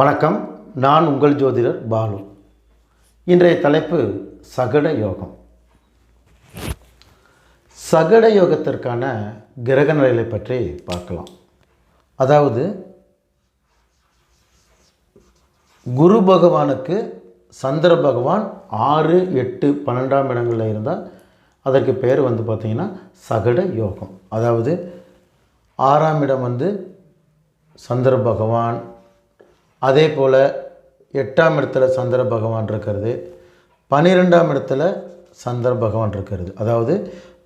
வணக்கம். நான் உங்கள் ஜோதிடர் பாலு. இன்றைய தலைப்பு சகட யோகம். சகட யோகத்திற்கான கிரக நிலைகளை பற்றி பார்க்கலாம். அதாவது குரு பகவானுக்கு சந்திர பகவான் ஆறு எட்டு பன்னெண்டாம் இடங்களில் இருந்தால் அதற்கு பேர் வந்து பார்த்திங்கன்னா சகட யோகம். அதாவது ஆறாம் இடம் வந்து சந்திர பகவான் அதே போல் எட்டாம் இடத்துல சந்திர பகவான் இருக்கிறது பன்னிரெண்டாம் இடத்துல சந்திர பகவான் இருக்கிறது. அதாவது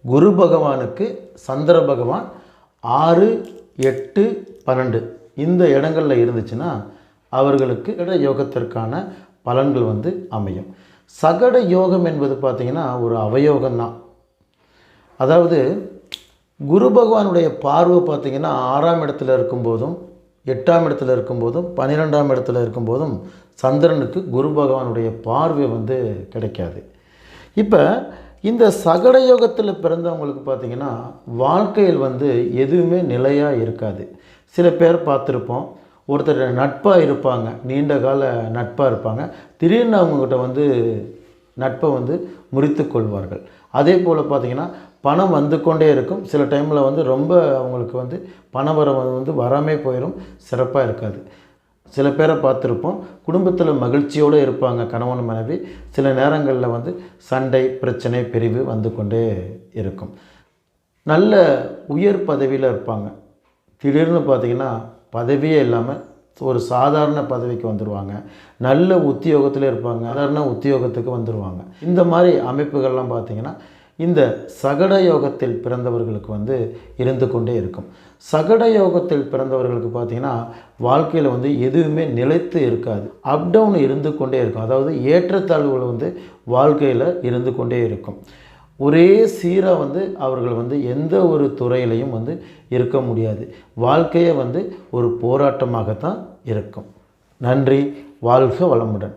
குரு பகவானுக்கு சந்திர பகவான் ஆறு எட்டு பன்னெண்டு இந்த இடங்களில் இருந்துச்சுன்னா அவர்களுக்கு இட யோகத்திற்கான பலன்கள் வந்து அமையும். சகட யோகம் என்பது பார்த்திங்கன்னா ஒரு அவயோகம்தான். அதாவது குரு பகவானுடைய பார்வை பார்த்திங்கன்னா ஆறாம் இடத்துல இருக்கும்போதும் எட்டாம் இடத்துல இருக்கும்போதும் பன்னிரெண்டாம் இடத்துல இருக்கும்போதும் சந்திரனுக்கு குரு பகவானுடைய பார்வை வந்து கிடைக்காது. இப்போ இந்த சகட யோகத்தில் பிறந்தவங்களுக்கு பார்த்திங்கன்னா வாழ்க்கையில் வந்து எதுவுமே நிலையாக இருக்காது. சில பேர் பார்த்துருப்போம் ஒருத்தர் நட்பாக இருப்பாங்க நீண்ட கால நட்பாக இருப்பாங்க. திடீர்னு அவங்கக்கிட்ட வந்து நட்பை வந்து முறித்து கொள்வார்கள். அதே போல் பார்த்திங்கன்னா பணம் வந்து கொண்டே இருக்கும். சில டைமில் வந்து ரொம்ப அவங்களுக்கு வந்து பணவரம் வந்து வராமே போயிடும் சிறப்பாக இருக்காது. சில பேரை பார்த்துருப்போம். குடும்பத்தில் மகிழ்ச்சியோடு இருப்பாங்க கணவன் மனைவி. சில நேரங்களில் வந்து சண்டை பிரச்சனை பிரிவு வந்து கொண்டே இருக்கும். நல்ல உயர் பதவியில் இருப்பாங்க. திடீர்னு பார்த்திங்கன்னா பதவியே இல்லாமல் ஒரு சாதாரண பதவிக்கு வந்துடுவாங்க நல்ல உத்தியோகத்தில் இருப்பாங்க. சாதாரண உத்தியோகத்துக்கு வந்துடுவாங்க இந்த மாதிரி அமைப்புகள்லாம் பார்த்திங்கன்னா இந்த சகட யோகத்தில் பிறந்தவர்களுக்கு வந்து இருந்து கொண்டே இருக்கும். சகட யோகத்தில் பிறந்தவர்களுக்கு பார்த்திங்கன்னா வாழ்க்கையில் வந்து எதுவுமே நிலைத்து இருக்காது. அப் டவுன் இருந்து கொண்டே இருக்கும். அதாவது ஏற்றத்தாழ்வுகள் வந்து வாழ்க்கையில் இருந்து கொண்டே இருக்கும். ஒரே சீராக வந்து அவர்கள் வந்து எந்த ஒரு துறையிலையும் வந்து இருக்க முடியாது. வாழ்க்கையே வந்து ஒரு போராட்டமாகத்தான் இருக்கும். நன்றி வாழ்க வளமுடன்.